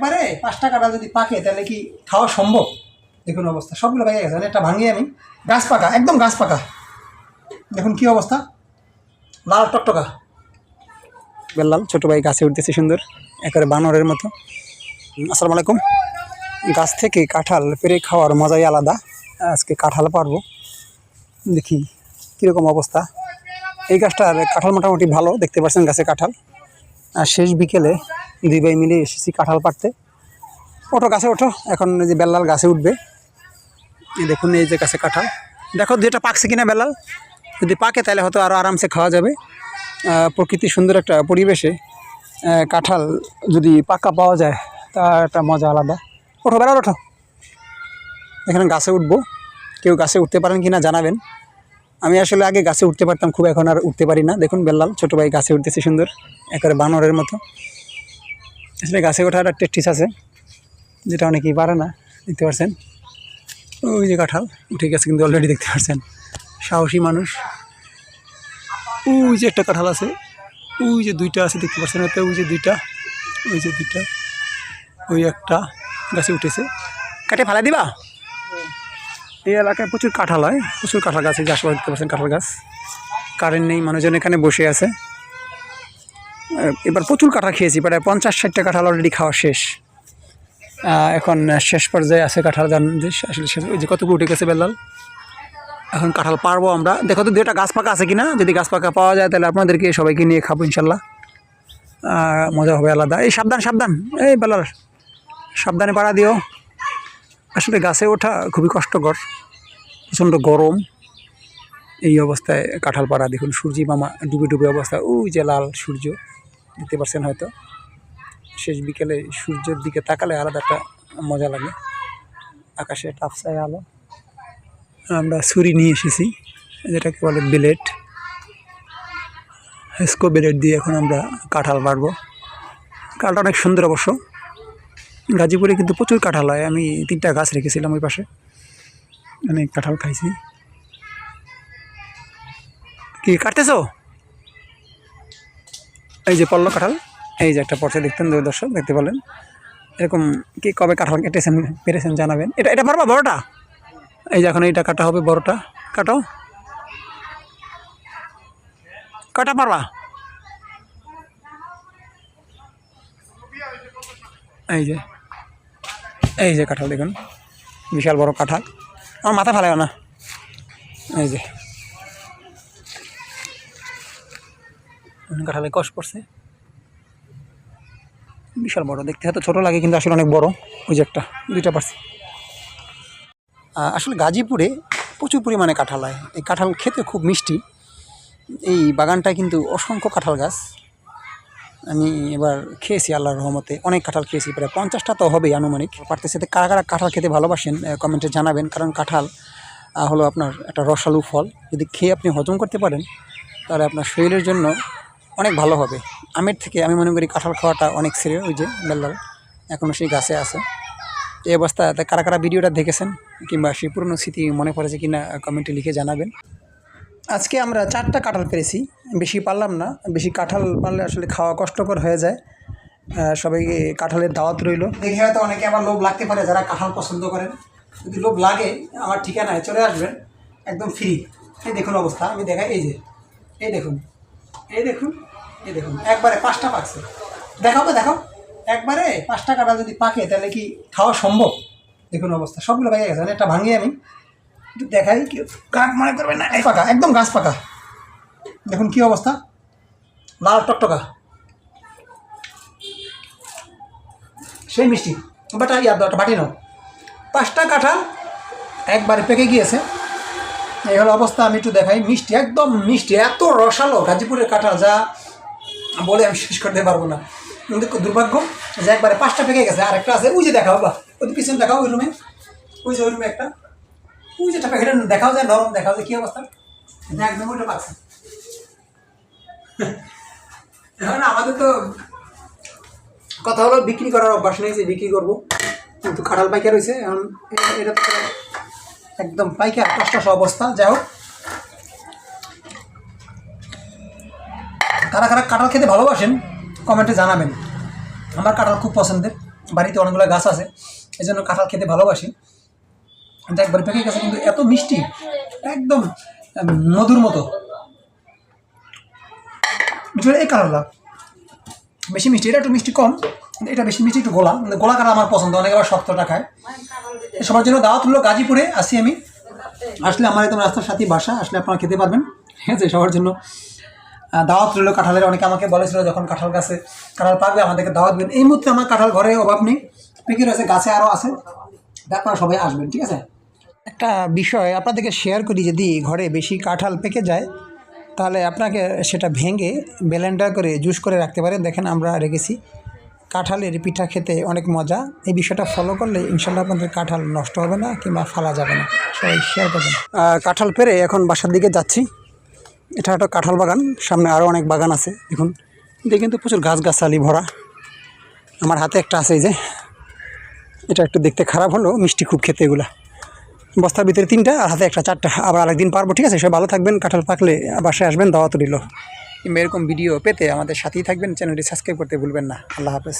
এবারে পাঁচটা কাটা যদি পাকে, তাহলে কি খাওয়া সম্ভব? দেখুন অবস্থা। সবগুলো পাকে গেছে একটা ভাঙিয়ে আমি। গাছ পাকা, একদম গাছ পাকা। দেখুন কি অবস্থা। লাল টকটকা। বললাম ছোটো ভাই গাছে উঠতেছে সুন্দর, একেবারে বানরের মতো। আসসালামু আলাইকুম। গাছ থেকে কাঁঠাল পেরে খাওয়ার মজাই আলাদা। আজকে কাঁঠাল পারব। দেখি কীরকম অবস্থা। এই গাছটার কাঁঠাল মোটামুটি ভালো, দেখতে পাচ্ছেন গাছে কাঁঠাল। আর শেষ বিকেলে দুই ভাই মিলে এসেছি কাঁঠাল পাড়তে। ওঠো গাছে ওঠো এখন যে বেল্লাল গাছে উঠবে। দেখুন এই যে গাছে কাঁঠাল। দেখো যেটা পাকছে কিনা বেলাল যদি পাকে তাহলে হয়তো আরও আরামসে খাওয়া যাবে। আহ, প্রকৃতির সুন্দর একটা পরিবেশে কাঁঠাল যদি পাকা পাওয়া যায় তার একটা মজা আলাদা। ওঠো বেড়াল ওঠো। এখানে গাছে উঠবো। কেউ গাছে উঠতে পারেন কি না জানাবেন। আমি আসলে আগে গাছে উঠতে পারতাম, খুব এখন আর উঠতে পারি না। দেখুন বেল্লাল, ছোটো ভাই গাছে উঠতেছে সুন্দর, একেবারে বানরের মতো। আসলে গাছে ওঠার একটা টেস্টিস আছে, যেটা অনেকেই পারে না, দেখতে পারছেন? ওই যে কাঁঠাল, উঠে গেছে কিন্তু অলরেডি দেখতে পাচ্ছেন সাহসী মানুষ। ওই যে একটা কাঁঠাল আছে, ওই যে দুইটা আছে, দেখতে পাচ্ছেন ওতে ওই যে দুইটা, ওই যে দুইটা, ওই একটা গাছে উঠেছে। কাটে ফেলা দিবা? এই এলাকায় প্রচুর কাঁঠাল হয়, প্রচুর কাঁঠাল গাছ, এই যে আশেপাশে দেখতে পাচ্ছেন কাঁঠাল গাছ। কারেন্ট নেই, মানুষজন এখানে বসে আছে। এবার প্রচুর কাঁঠাল খেয়েছি, প্রায় পঞ্চাশ, ষাটটা কাঁঠাল অলরেডি খাওয়া শেষ। এখন শেষ পর্যায়ে আছে কাঁঠাল জান আসলে ওই যে কতটুকু উঠে গেছে বেলাল এখন কাঁঠাল পারব আমরা। দেখো তো দুটা গাছ পাকা আছে কিনা? যদি গাছ পাকা পাওয়া যায়, তাহলে আপনাদেরকে সবাইকে নিয়ে খাব ইনশাল্লাহ। মজা হবে আলাদা। এই সাবধান সাবধান। এই বেলাল সাবধানে পাড়া দিও। আসলে গাছে ওঠা খুবই কষ্টকর। প্রচণ্ড গরম। এই অবস্থায় কাঁঠাল পাড়া দেখুন, সূর্যি মামা ডুবে ডুবে অবস্থা। ওই যে লাল সূর্য, দেখতে পাচ্ছেন হয়তো। শেষ বিকেলে সূর্যের দিকে তাকালে আলাদা একটা মজা লাগে। আকাশে টাফসায় আলো। আমরা ছুরি নিয়ে এসেছি, যেটাকে বলে বিলেট হেস্কো বিলেট দিয়ে এখন আমরা কাঁঠাল পারব কাঁঠালটা অনেক সুন্দর অবশ্য। গাজীপুরে কিন্তু প্রচুর কাঁঠাল হয়। আমি তিনটা গাছ রেখেছিলাম ওই পাশে। অনেক কাঁঠাল খাইছি। কি কাটতেছো? এই যে পল্ল কাঁঠাল। এই যে একটা পর্চা দেখতেন দর্শক, দেখতে পেলেন। এরকম কি কবে কাঁঠাল কেটেছেন, পেরেছেন জানাবেন। এটা এটা পারবা বড়টা? এই যে এখন এইটা কাটা হবে বড়টা। কাটো। কাটা পারবা এই যে এই যে কাঁঠাল দেখুন। বিশাল বড় কাঁঠাল। আমার মাথা ফেলায় না। এই যে। কাঁঠালে কষ পড়ছে। বিশাল বড়, দেখতে হয়তো ছোটো লাগে কিন্তু আসলে অনেক বড়। ওই যে একটা, দুইটা পারছি। আসলে গাজীপুরে প্রচুর পরিমাণে কাঁঠাল হয়। এই কাঁঠাল খেতে খুব মিষ্টি। এই বাগানটা কিন্তু অসংখ্য কাঁঠাল গাছ। আমি এবার খেয়েছি আল্লাহর রহমতে, অনেক কাঁঠাল খেয়েছি, প্রায় পঞ্চাশটা তো হবেই আনুমানিক। পারতেছে কারা কারা কাঁঠাল খেতে ভালোবাসেন কমেন্টে জানাবেন। কারণ কাঁঠাল হলো আপনার একটা রসালু ফল। যদি খেয়ে আপনি হজম করতে পারেন, তাহলে আপনার শরীরের জন্য অনেক ভালো হবে। আমের থেকে আমি মনে করি কাঁঠাল খাওয়াটা অনেক সেরে ওই যে বেল্লাল এখনও সেই গাছে আছে। এই অবস্থাতে কারা কারা ভিডিওটা দেখেছেন কিংবা সেই পুরনো স্মৃতি মনে পড়েছে কিনা কমেন্টে লিখে জানাবেন। আজকে আমরা চারটা কাঁঠাল পেরেছি। বেশি পারলাম না, বেশি কাঁঠাল পারলে আসলে খাওয়া কষ্টকর হয়ে যায়। সবাই কাঁঠালের দাওয়াত রইল। দেখে হয়তো অনেকে আমার লোভ লাগতে পারে যারা কাঁঠাল পছন্দ করেন। যদি লোভ লাগে, আমার ঠিকানায় চলে আসবেন, একদম ফ্রি এই দেখুন অবস্থা, আমি দেখাই, এই যে, এই দেখুন এই দেখুন এই দেখুন, একবারে পাঁচটা পাকছে। দেখাবো দেখাও। একবারে পাঁচটা কাঁঠাল যদি পাকে, তাহলে কি খাওয়া সম্ভব? দেখুন অবস্থা, সবগুলো পাকে গেছে একটা ভাঙিয়ে আমি। একটু দেখাই কি, কাক মনে করবেন না? এই পাকা, একদম গাছ পাকা। দেখুন কি অবস্থা। লাল টকটকা। সেই মিষ্টি। বাটা ইয়ার দাও বাটি নাও। পাঁচটা কাঁঠাল একবারে পেকে গিয়েছে। এই হলো অবস্থা, আমি একটু দেখাই। মিষ্টি, একদম মিষ্টি। এত রসালো গাজীপুরের কাঁঠাল, যা বলে আমি শেষ করতে পারব না। কিন্তু দুর্ভাগ্য যে একবারে পাঁচটা পেকে গেছে। আর একটা আছে, ওই যে দেখাও বা ওই পিছনে দেখাও, ওই রুমে। ওই যে ওই রুমে একটা। ওই যেটা প্যাকেটে দেখাও যায়, নরম দেখাও যায়, কী অবস্থা? একদম ওইটা পাচ্ছে এখন আমাদের তো কথা হলো, বিক্রি করার অভ্যাস নেই যে বিক্রি করব। কিন্তু কাঁঠাল পাইকার রয়েছে এখন এটা তো একদম পাইকার কষ্ট অবস্থা, যাই হোক। কারা কারা কাঁঠাল খেতে ভালোবাসেন, কমেন্টে জানাবেন। আমার কাঁঠাল খুব পছন্দের, বাড়িতে অনেকগুলো গাছ আছে এই জন্য কাঁঠাল খেতে ভালোবাসি। কিন্তু একবার পেকে গেছে, কিন্তু এত মিষ্টি, একদম মধুর মতো। এই কালারটা বেশি মিষ্টি, এটা একটু মিষ্টি কম এটা বেশি মিষ্টি একটু গোলা কিন্তু গোলা কাটা আমার পছন্দ, অনেকে আবার শক্তটা খায়। সবার জন্য দাওয়াত হলো গাজীপুরে, আসি আমি। আসলে আমার একদম রাস্তার সাথেই বাসা, আসলে আপনারা খেতে পারবেন। ঠিক আছে, সবার জন্য দাওয়াত রইল কাঁঠালের। অনেকে আমাকে বলেছিল যখন কাঁঠাল গাছে, কাঁঠাল পাকবে, আমাদেরকে দাওয়াত দেবেন। এই মুহূর্তে আমার কাঁঠাল ঘরে অভাব নেই। পেকে রয়েছে, গাছে আরও আছে। আপনারা সবাই আসবেন, ঠিক আছে? একটা বিষয় আপনাদেরকে শেয়ার করি, যদি ঘরে বেশি কাঁঠাল পেকে যায়, তাহলে আপনাকে সেটা ভেঙে ব্লেন্ডার করে জুস করে রাখতে পারেন। দেখেন আমরা রেখেছি কাঁঠালের পিঠা খেতে অনেক মজা। এই বিষয়টা ফলো করলে ইনশাল্লাহ আপনাদের কাঁঠাল নষ্ট হবে না কিংবা ফালা যাবে না। সবাই শেয়ার করবেন। কাঁঠাল পেরে এখন বাসার দিকে যাচ্ছি। এটা একটা কাঁঠাল বাগান, সামনে আরও অনেক বাগান আছে। দেখুন দেখে কিন্তু প্রচুর গাছগাছালি ভরা। আমার হাতে একটা আছে এই যে। এটা একটু দেখতে খারাপ হলো মিষ্টি খুব খেতে এগুলা। বস্তার ভিতরে তিনটা, আর হাতে একটা চারটা। আবার আরেকদিন পারব, ঠিক আছে? সে ভালো থাকবেন, কাঁঠাল পাকলে বাসায় আসবেন দাওয়াত কিংবা এরকম ভিডিও পেতে আমাদের সাথেই থাকবেন, চ্যানেলটি সাবস্ক্রাইব করতে ভুলবেন না। আল্লাহ হাফেজ।